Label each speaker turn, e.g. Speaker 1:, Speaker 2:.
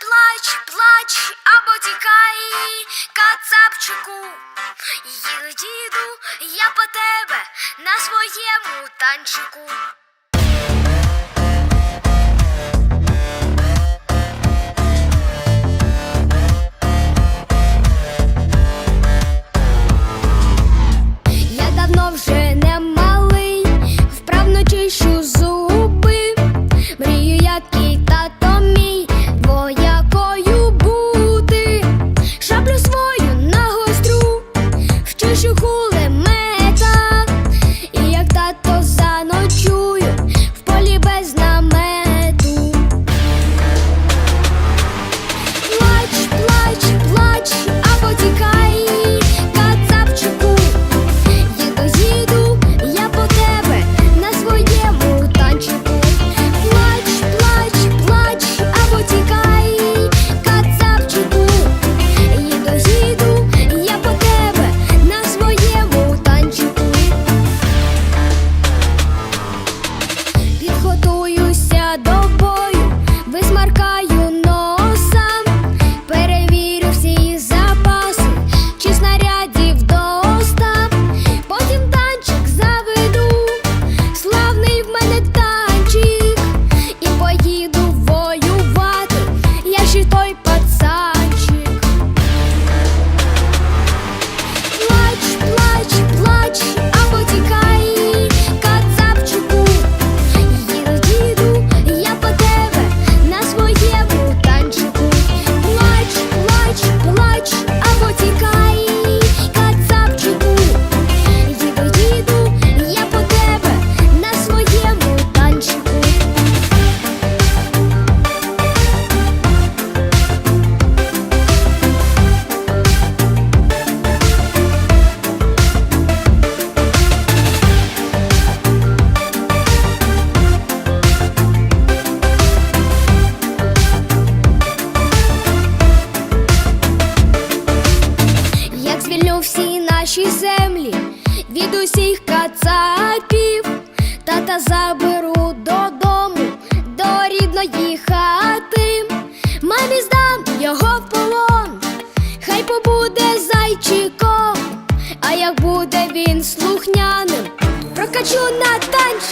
Speaker 1: плач, плач або тікай кацапчику. Їду я по тебе на своєму танчику. наші землі від усіх кацапів, тата заберу додому, до рідної хати, мамі здам його в полон, хай побуде зайчиком, а як буде він слухняним, прокачу на танчик.